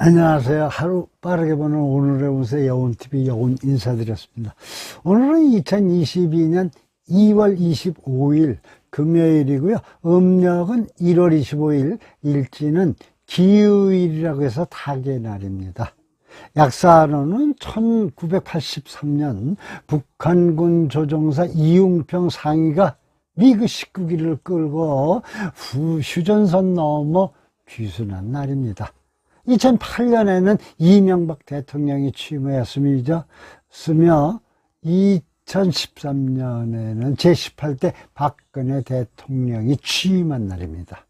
안녕하세요. 하루 빠르게 보는 오늘의 운세 여운TV 여운 인사드렸습니다. 오늘은 2022년 2월 25일 금요일이고요. 음력은 1월 25일, 일지는 기후일이라고 해서 닭의 날입니다. 약사로는 1983년 북한군 조종사 이웅평 상위가 미그 19기를 끌고 후- 휴전선 넘어 귀순한 날입니다. 2008년에는 이명박 대통령이 취임하였으며 쓰며 2013년에는 제18대 박근혜 대통령이 취임한 날입니다.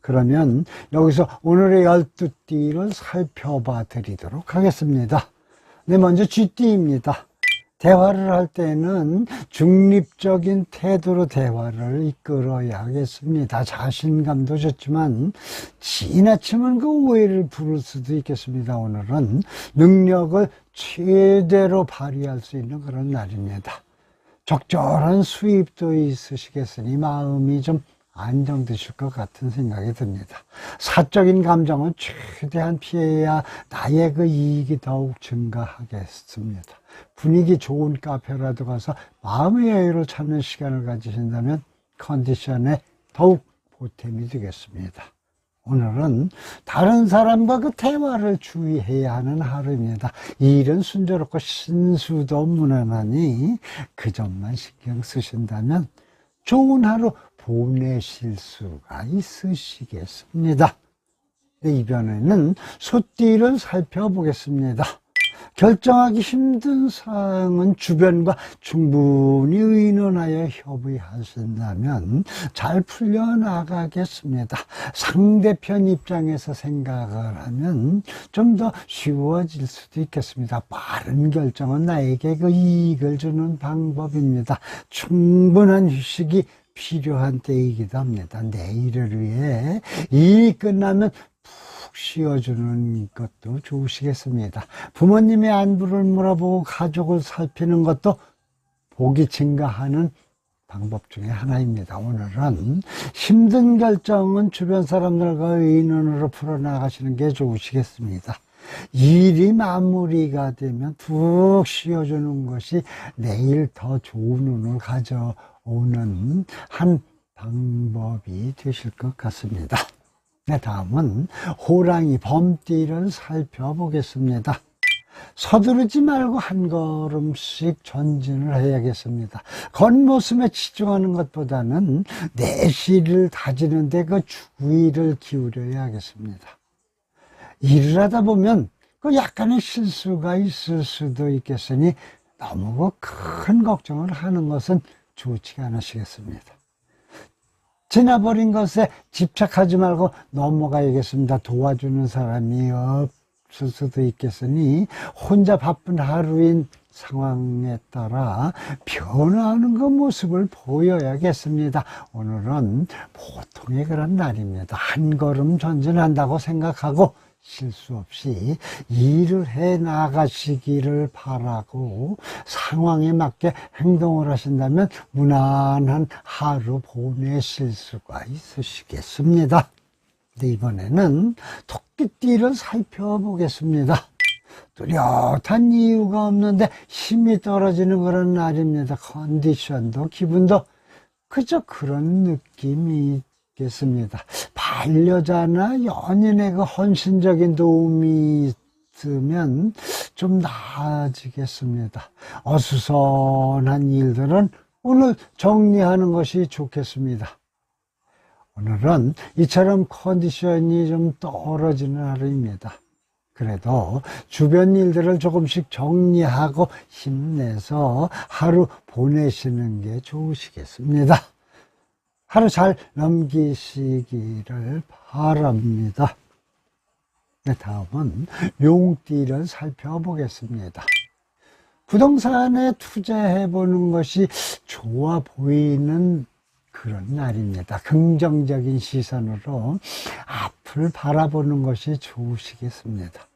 그러면 여기서 오늘의 12띠를 살펴봐 드리도록 하겠습니다. 네, 먼저 쥐띠입니다. 대화를 할 때는 중립적인 태도로 대화를 이끌어야 하겠습니다. 자신감도 좋지만 지나치면 그 오해를 부를 수도 있겠습니다. 오늘은 능력을 최대로 발휘할 수 있는 그런 날입니다. 적절한 수입도 있으시겠으니 마음이 좀 안정되실 것 같은 생각이 듭니다. 사적인 감정은 최대한 피해야 나의 그 이익이 더욱 증가하겠습니다. 분위기 좋은 카페라도 가서 마음의 여유를 찾는 시간을 가지신다면 컨디션에 더욱 보탬이 되겠습니다. 오늘은 다른 사람과 그 대화를 주의해야 하는 하루입니다. 일은 순조롭고 신수도 무난하니 그 점만 신경 쓰신다면 좋은 하루 보내실 수가 있으시겠습니다. 네, 이번에는 소띠를 살펴보겠습니다. 결정하기 힘든 사항은 주변과 충분히 의논하여 협의하신다면 잘 풀려나가겠습니다. 상대편 입장에서 생각을 하면 좀 더 쉬워질 수도 있겠습니다. 빠른 결정은 나에게 그 이익을 주는 방법입니다. 충분한 휴식이 필요한 때이기도 합니다. 내일을 위해 일이 끝나면 푹 쉬어주는 것도 좋으시겠습니다. 부모님의 안부를 물어보고 가족을 살피는 것도 복이 증가하는 방법 중에 하나입니다. 오늘은 힘든 결정은 주변 사람들과 의논으로 풀어나가시는 게 좋으시겠습니다. 일이 마무리가 되면 푹 쉬어주는 것이 내일 더 좋은 운을 가져오는 한 방법이 되실 것 같습니다. 네, 다음은 호랑이 범띠를 살펴보겠습니다. 서두르지 말고 한 걸음씩 전진을 해야겠습니다. 겉모습에 치중하는 것보다는 내실을 다지는데 그 주의를 기울여야 하겠습니다. 일을 하다 보면 그 약간의 실수가 있을 수도 있겠으니 너무 그큰 걱정을 하는 것은 좋지가 않으시겠습니다. 지나버린 것에 집착하지 말고 넘어가야겠습니다. 도와주는 사람이 없을 수도 있겠으니 혼자 바쁜 하루인 상황에 따라 변화하는 그 모습을 보여야겠습니다. 오늘은 보통의 그런 날입니다. 한 걸음 전진한다고 생각하고 실수 없이 일을 해 나가시기를 바라고 상황에 맞게 행동을 하신다면 무난한 하루 보내실 수가 있으시겠습니다. 네, 이번에는 토끼띠를 살펴보겠습니다. 뚜렷한 이유가 없는데 힘이 떨어지는 그런 날입니다. 컨디션도 기분도 그저 그런 느낌이 있겠습니다. 반려자나 연인의 그 헌신적인 도움이 있으면 좀 나아지겠습니다. 어수선한 일들은 오늘 정리하는 것이 좋겠습니다. 오늘은 이처럼 컨디션이 좀 떨어지는 하루입니다. 그래도 주변 일들을 조금씩 정리하고 힘내서 하루 보내시는 게 좋으시겠습니다. 하루 잘 넘기시기를 바랍니다. 네, 다음은 용띠를 살펴보겠습니다. 부동산에 투자해 보는 것이 좋아 보이는 그런 날입니다. 긍정적인 시선으로 앞을 바라보는 것이 좋으시겠습니다.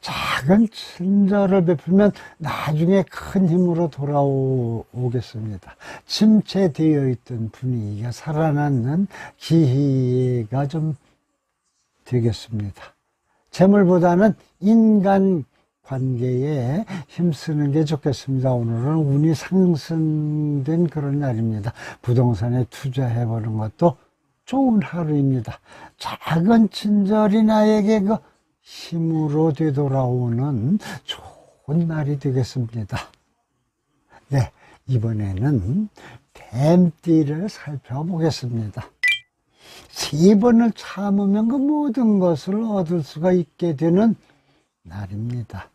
작은 친절을 베풀면 나중에 큰 힘으로 돌아오겠습니다. 침체되어 있던 분위기가 살아나는 기회가 좀 되겠습니다. 재물보다는 인간 관계에 힘쓰는 게 좋겠습니다. 오늘은 운이 상승된 그런 날입니다. 부동산에 투자해보는 것도 좋은 하루입니다. 작은 친절이 나에게 그 힘으로 되돌아오는 좋은 날이 되겠습니다. 네, 이번에는 뱀띠를 살펴보겠습니다. 세 번을 참으면 그 모든 것을 얻을 수가 있게 되는 날입니다.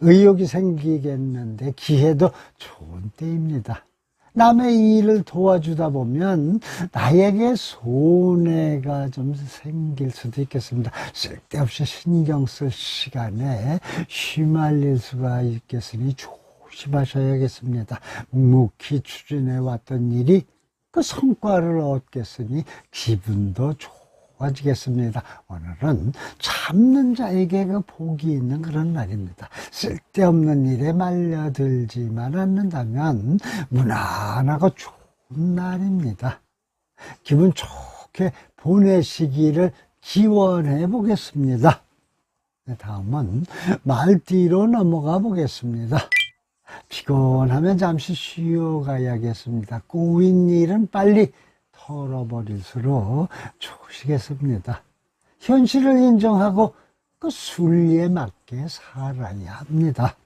의욕이 생기겠는데 기회도 좋은 때입니다. 남의 일을 도와주다 보면 나에게 손해가 좀 생길 수도 있겠습니다. 쓸데없이 신경 쓸 시간에 휘말릴 수가 있겠으니 조심하셔야겠습니다. 묵묵히 추진해 왔던 일이 그 성과를 얻겠으니 기분도 좋 아지겠습니다. 오늘은 참는 자에게 그 복이 있는 그런 날입니다. 쓸데없는 일에 말려들지만 않는다면 무난하고 좋은 날입니다. 기분 좋게 보내시기를 기원해 보겠습니다. 네, 다음은 말띠로 넘어가 보겠습니다. 피곤하면 잠시 쉬어가야겠습니다. 꼬인 일은 빨리 털어버릴수록 좋으시겠습니다. 현실을 인정하고 그 순리에 맞게 살아야 합니다.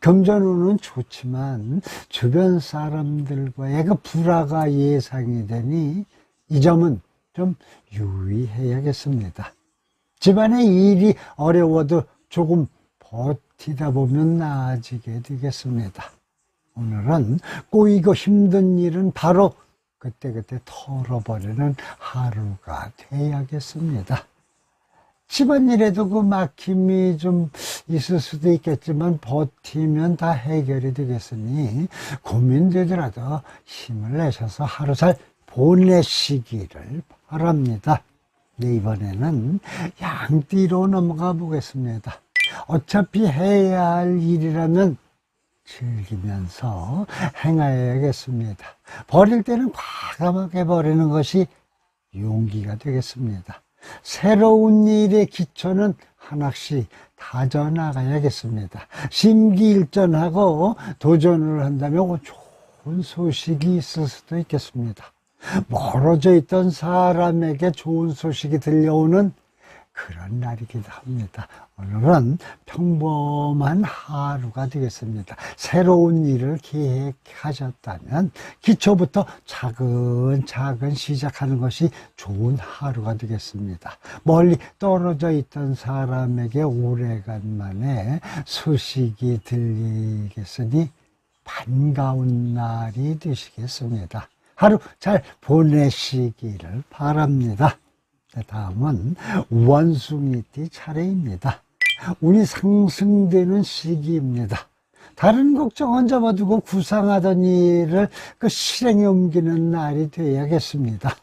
금전운은 좋지만 주변 사람들과의 그 불화가 예상이 되니 이 점은 좀 유의해야겠습니다. 집안의 일이 어려워도 조금 버티다 보면 나아지게 되겠습니다. 오늘은 꼬이고 힘든 일은 바로 그때그때 털어버리는 하루가 돼야겠습니다. 집안일에도 그 막힘이 좀 있을 수도 있겠지만 버티면 다 해결이 되겠으니 고민되더라도 힘을 내셔서 하루 잘 보내시기를 바랍니다. 네, 이번에는 양띠로 넘어가 보겠습니다. 어차피 해야 할 일이라면 즐기면서 행하여야겠습니다. 버릴 때는 과감하게 버리는 것이 용기가 되겠습니다. 새로운 일의 기초는 하나씩 다져나가야겠습니다. 심기일전하고 도전을 한다면 좋은 소식이 있을 수도 있겠습니다. 멀어져 있던 사람에게 좋은 소식이 들려오는 그런 날이기도 합니다. 오늘은 평범한 하루가 되겠습니다. 새로운 일을 계획하셨다면 기초부터 차근차근 시작하는 것이 좋은 하루가 되겠습니다. 멀리 떨어져 있던 사람에게 오래간만에 소식이 들리겠으니 반가운 날이 되시겠습니다. 하루 잘 보내시기를 바랍니다. 다음은 원숭이띠 차례입니다. 운이 상승되는 시기입니다. 다른 걱정은 접어두고 구상하던 일을 그 실행에 옮기는 날이 되어야겠습니다.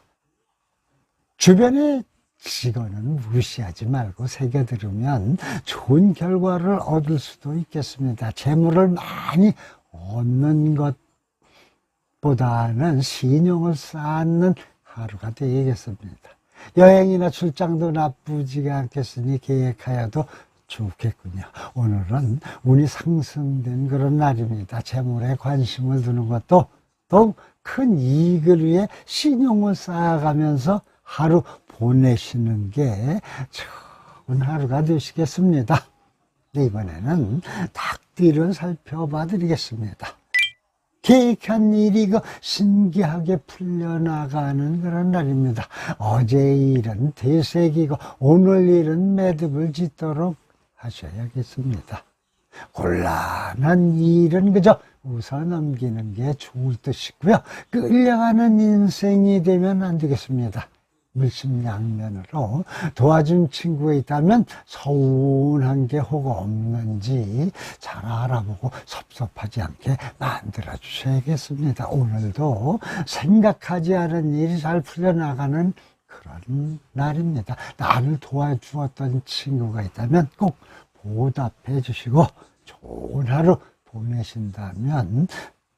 주변의 직원은 무시하지 말고 새겨들으면 좋은 결과를 얻을 수도 있겠습니다. 재물을 많이 얻는 것보다는 신용을 쌓는 하루가 되겠습니다. 여행이나 출장도 나쁘지가 않겠으니 계획하여도 좋겠군요. 오늘은 운이 상승된 그런 날입니다. 재물에 관심을 두는 것도 더욱 큰 이익을 위해 신용을 쌓아가면서 하루 보내시는 게 좋은 하루가 되시겠습니다. 네, 이번에는 닭띠를 살펴봐 드리겠습니다. 계획한 일이 그 신기하게 풀려나가는 그런 날입니다. 어제 일은 되새기고 오늘 일은 매듭을 짓도록 하셔야겠습니다. 곤란한 일은 그저 웃어 넘기는 게 좋을 듯이고요. 끌려가는 인생이 되면 안 되겠습니다. 물심양면으로 도와준 친구가 있다면 서운한 게 혹 없는지 잘 알아보고 섭섭하지 않게 만들어 주셔야겠습니다. 오늘도 생각하지 않은 일이 잘 풀려나가는 그런 날입니다. 나를 도와주었던 친구가 있다면 꼭 보답해 주시고 좋은 하루 보내신다면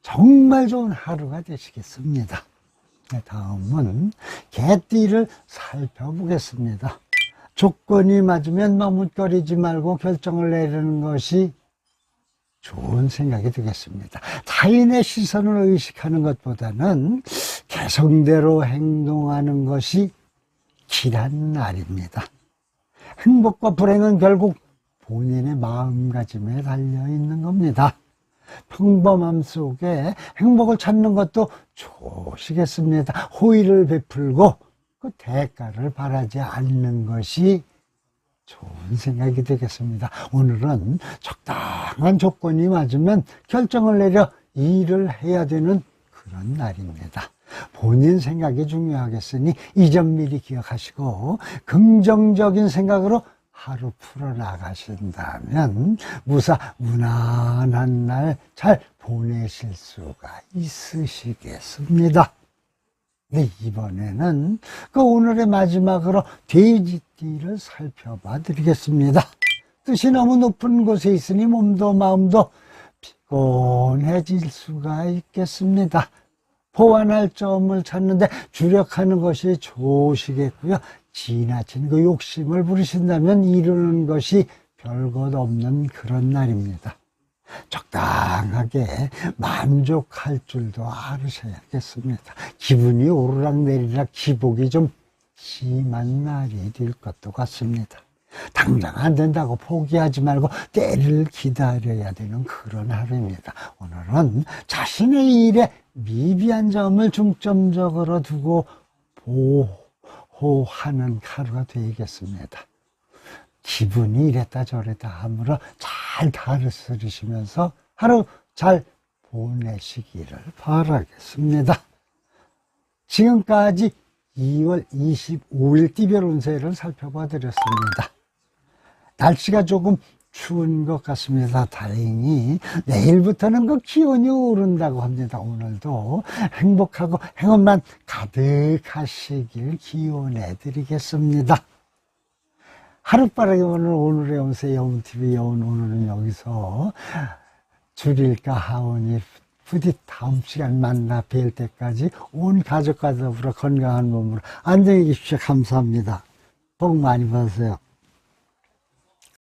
정말 좋은 하루가 되시겠습니다. 네, 다음은 개띠를 살펴보겠습니다. 조건이 맞으면 머뭇거리지 말고 결정을 내리는 것이 좋은 생각이 되겠습니다. 타인의 시선을 의식하는 것보다는 개성대로 행동하는 것이 길한 날입니다. 행복과 불행은 결국 본인의 마음가짐에 달려 있는 겁니다. 평범함 속에 행복을 찾는 것도 좋으시겠습니다. 호의를 베풀고 그 대가를 바라지 않는 것이 좋은 생각이 되겠습니다. 오늘은 적당한 조건이 맞으면 결정을 내려 일을 해야 되는 그런 날입니다. 본인 생각이 중요하겠으니 이 점 미리 기억하시고 긍정적인 생각으로 하루 풀어나가신다면 무사 무난한 날 잘 보내실 수가 있으시겠습니다. 네, 이번에는 그 오늘의 마지막으로 돼지띠를 살펴봐 드리겠습니다. 뜻이 너무 높은 곳에 있으니 몸도 마음도 피곤해질 수가 있겠습니다. 보완할 점을 찾는데 주력하는 것이 좋으시겠고요. 지나친 그 욕심을 부리신다면 이루는 것이 별것 없는 그런 날입니다. 적당하게 만족할 줄도 알으셔야겠습니다. 기분이 오르락내리락 기복이 좀 심한 날이 될 것도 같습니다. 당장 안 된다고 포기하지 말고 때를 기다려야 되는 그런 하루입니다. 오늘은 자신의 일에 미비한 점을 중점적으로 두고 보 호하는 하루가 되겠습니다. 기분이 이랬다 저랬다 하므로 잘 다스리시면서 하루 잘 보내시기를 바라겠습니다. 지금까지 2월 25일 띠별 운세를 살펴봐 드렸습니다. 날씨가 조금 추운 것 같습니다. 다행히 내일부터는 그 기온이 오른다고 합니다. 오늘도 행복하고 행운만 가득하시길 기원해 드리겠습니다. 하루빠르게 오늘 오늘의 운세 여운TV 여운 오늘은 여기서 줄일까 하오니 부디 다음 시간 만나 뵐 때까지 온 가족과 더불어 건강한 몸으로 안녕히 계십시오. 감사합니다. 복 많이 받으세요.